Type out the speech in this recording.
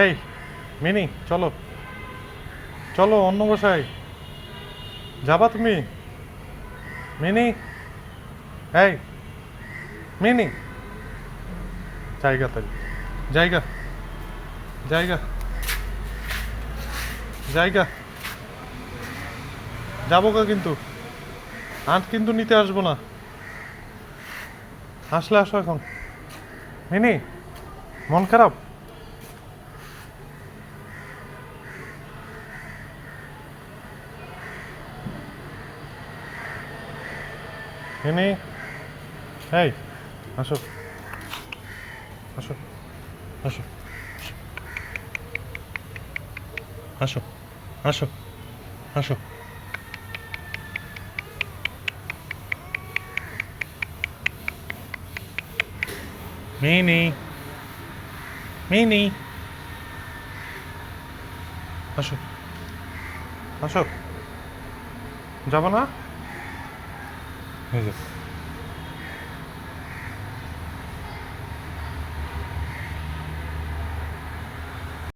এই, মিনি, চলো। চলো, অন্য বসাই যাবা তুমি? মিনি? এই, মিনি। জায়গা তাই। জায়গা। জায়গা। জায়গা। যাব কা কিন্তু। আজ কিন্তু নিতে আসব না। আসলে আসো এখন। মিনি, মন খারাপ? মিনি এই আসো। আসো। আসো। আসো। আসো। আসো। মিনি। মিনি। আসো। আসো। যাব না? এই যে